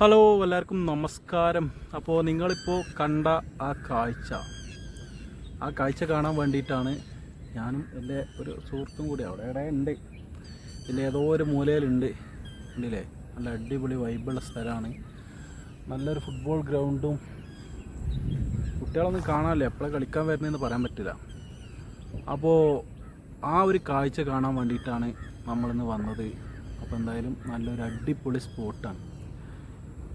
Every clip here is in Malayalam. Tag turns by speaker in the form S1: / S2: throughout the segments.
S1: ഹലോ എല്ലാവർക്കും നമസ്കാരം. അപ്പോൾ നിങ്ങളിപ്പോൾ കണ്ട ആ കാഴ്ച. ആ കാഴ്ച കാണാൻ വേണ്ടിയിട്ടാണ് ഞാനും എന്റെ ഒരു സുഹൃത്തും കൂടി അവിടെ ഇവിടെ ഉണ്ട്. ഇതിൽ ഏതോ ഒരു മൂലയിലുണ്ട്. ഉണ്ടല്ലേ നല്ല അടിപൊളി വൈബുള്ള സ്ഥലമാണ്. നല്ലൊരു ഫുട്ബോൾ ഗ്രൗണ്ടും കുട്ടികളൊന്നും കാണാമല്ലോ എപ്പോഴാണ് കളിക്കാൻ വരുന്നതെന്ന് പറയാൻ പറ്റില്ല. അപ്പോൾ ആ ഒരു കാഴ്ച കാണാൻ വേണ്ടിയിട്ടാണ് നമ്മളിന്ന് വന്നത്. അപ്പോൾ എന്തായാലും നല്ലൊരു അടിപൊളി സ്പോട്ടാണ്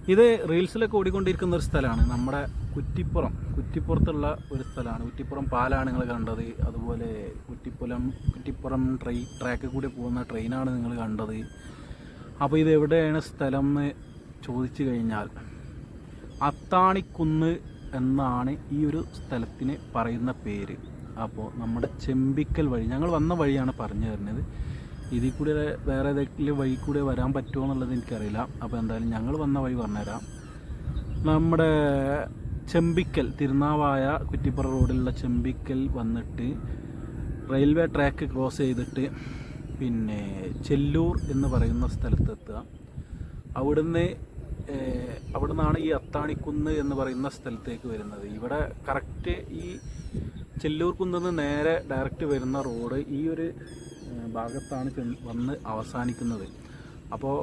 S1: ഇത് റീൽസിലൊക്കെ ഓടിക്കൊണ്ടിരിക്കുന്ന ഒരു സ്ഥലമാണ്. നമ്മുടെ കുറ്റിപ്പുറം കുറ്റിപ്പുറത്തുള്ള ഒരു സ്ഥലമാണ്. കുറ്റിപ്പുറം പാലാണ് നിങ്ങൾ കണ്ടത്. അതുപോലെ കുറ്റിപ്പുലം കുറ്റിപ്പുറം ട്രെയിൻ ട്രാക്കിൽ കൂടി പോകുന്ന ട്രെയിനാണ് നിങ്ങൾ കണ്ടത്. അപ്പോൾ ഇത് എവിടെയാണ് സ്ഥലം എന്ന് ചോദിച്ചു കഴിഞ്ഞാൽ അത്താണിക്കുന്ന് എന്നാണ് ഈ ഒരു സ്ഥലത്തിന് പറയുന്ന പേര്. അപ്പോൾ നമ്മുടെ ചെമ്പിക്കൽ വഴി ഞങ്ങൾ വന്ന വഴിയാണ് പറഞ്ഞു തരുന്നത്. ഇതിൽ കൂടി വേറെ ഏതെങ്കിലും വഴി കൂടെ വരാൻ പറ്റുമോ എന്നുള്ളത് എനിക്കറിയില്ല. അപ്പോൾ എന്തായാലും ഞങ്ങൾ വന്ന വഴി പറഞ്ഞുതരാം. നമ്മുടെ ചെമ്പിക്കൽ തിരുനാവായ കുറ്റിപ്പുറ റോഡിലുള്ള ചെമ്പിക്കൽ വന്നിട്ട് റെയിൽവേ ട്രാക്ക് ക്രോസ് ചെയ്തിട്ട് പിന്നെ ചെല്ലൂർ എന്ന് പറയുന്ന സ്ഥലത്തെത്തുക അവിടുന്ന് അവിടെ നിന്നാണ് ഈ അത്താണിക്കുന്ന് എന്ന് പറയുന്ന സ്ഥലത്തേക്ക് വരുന്നത്. ഇവിടെ കറക്റ്റ് ഈ ചെല്ലൂർ കുന്നിൽ നിന്ന് നേരെ ഡയറക്റ്റ് വരുന്ന റോഡ് ഈ ഒരു ഭാഗത്താണ് വന്ന് അവസാനിക്കുന്നത്. അപ്പോൾ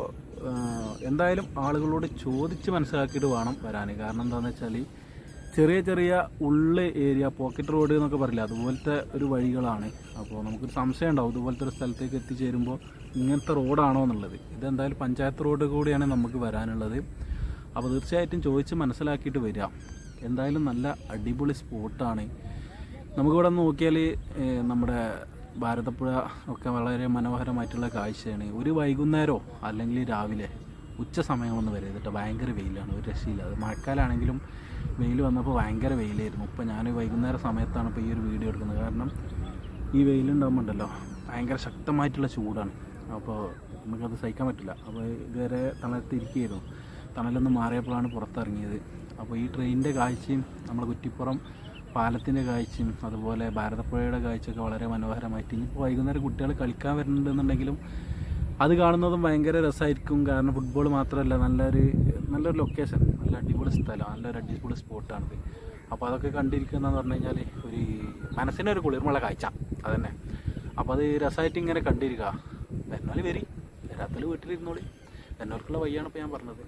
S1: എന്തായാലും ആളുകളോട് ചോദിച്ച് മനസ്സിലാക്കിയിട്ട് വേണം വരാൻ. കാരണം എന്താണെന്ന് വെച്ചാൽ ചെറിയ ചെറിയ ഉള്ള ഏരിയ പോക്കറ്റ് റോഡ് എന്നൊക്കെ പറയില്ല അതുപോലത്തെ ഒരു വഴികളാണ്. അപ്പോൾ നമുക്കൊരു സംശയം ഉണ്ടാവും ഇതുപോലത്തെ ഒരു സ്ഥലത്തേക്ക് എത്തിച്ചേരുമ്പോൾ ഇങ്ങനത്തെ റോഡാണോ എന്നുള്ളത്. ഇതെന്തായാലും പഞ്ചായത്ത് റോഡ് കൂടിയാണ് നമുക്ക് വരാനുള്ളത്. അപ്പോൾ തീർച്ചയായിട്ടും ചോദിച്ച് മനസ്സിലാക്കിയിട്ട് വരിക. എന്തായാലും നല്ല അടിപൊളി സ്പോട്ടാണ്. നമുക്കിവിടെ നോക്കിയാൽ നമ്മുടെ ഭാരതപ്പുഴ ഒക്കെ വളരെ മനോഹരമായിട്ടുള്ള കാഴ്ചയാണ്. ഒരു വൈകുന്നേരമോ അല്ലെങ്കിൽ രാവിലെ ഉച്ച സമയമൊന്നും വരെ കേട്ടോ ഭയങ്കര വെയിലാണ്. ഒരു രക്ഷയില്ല. അത് മഴക്കാലാണെങ്കിലും വെയിൽ വന്നപ്പോൾ ഭയങ്കര വെയിലായിരുന്നു. ഇപ്പോൾ ഞാൻ വൈകുന്നേര സമയത്താണ് ഇപ്പോൾ ഈ ഒരു വീഡിയോ എടുക്കുന്നത്. കാരണം ഈ വെയിലുണ്ടാകുമ്പോണ്ടല്ലോ ഭയങ്കര ശക്തമായിട്ടുള്ള ചൂടാണ്. അപ്പോൾ നമുക്കത് സഹിക്കാൻ പറ്റില്ല. അപ്പോൾ ഇതുവരെ തണലത്തിരിക്കുകയായിരുന്നു തണലൊന്ന് മാറിയപ്പോഴാണ് പുറത്തിറങ്ങിയത്. അപ്പോൾ ഈ ട്രെയിനിന്റെ കാഴ്ചയും നമ്മൾ കുറ്റിപ്പുറം പാലത്തിന്റെ കാഴ്ചയും അതുപോലെ ഭാരതപ്പുഴയുടെ കാഴ്ചയൊക്കെ വളരെ മനോഹരമായിട്ട് ഇനിയിപ്പോൾ വൈകുന്നേരം കുട്ടികൾ കളിക്കാൻ വരുന്നുണ്ടെന്നുണ്ടെങ്കിലും അത് കാണുന്നതും ഭയങ്കര രസമായിരിക്കും. കാരണം ഫുട്ബോൾ മാത്രമല്ല നല്ലൊരു നല്ലൊരു ലൊക്കേഷൻ നല്ല അടിപൊളി സ്ഥലം നല്ലൊരു അടിപൊളി സ്പോട്ടാണിത് അപ്പോൾ അതൊക്കെ കണ്ടിരിക്കുന്നതെന്ന് പറഞ്ഞു കഴിഞ്ഞാൽ ഒരു മനസ്സിനൊരു കുളിർമുള്ള കാഴ്ച അതന്നെ. അപ്പോൾ അത് രസമായിട്ട് ഇങ്ങനെ കണ്ടിരിക്കുക. എന്നാലും വരി വരാത്തൽ വീട്ടിലിരുന്നോളി. എന്നോർക്കുള്ള വഴിയാണ് ഇപ്പോൾ ഞാൻ പറഞ്ഞത്.